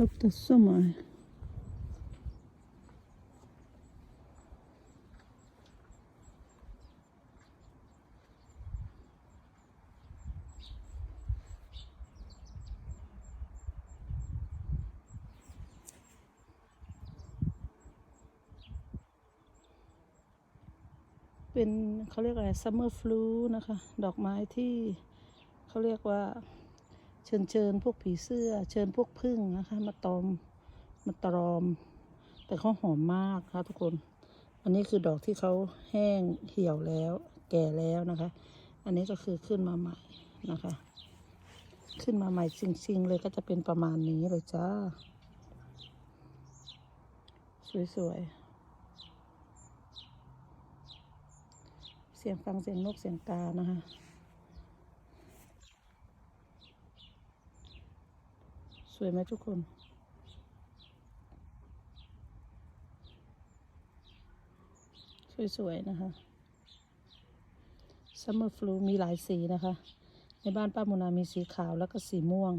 Dr. Summer เป็นเขาเรียกอะไร summer flu นะคะ ดอกไม้ที่เขาเรียกว่า ชิญเชิญพวกผีเสื้อ เชิญพวกพึ่งนะคะ มาตอมมาตรอม แต่เขาหอมมากค่ะทุกคน อันนี้คือดอกที่เขาแห้งเหี่ยวแล้ว แก่แล้วนะคะ อันนี้ก็คือขึ้นมาใหม่นะคะ ขึ้นมาใหม่จริงๆเลยก็จะเป็นประมาณนี้เลยจ้า สวยๆ เสียงฟังเสียงนกเสียงกานะคะ วยไหมทุกคน สวยๆนะคะซัมเมอร์ฟลูมีหลายสีนะคะ ในบ้านป้ามุนามีสีขาวแล้วก็สีม่วง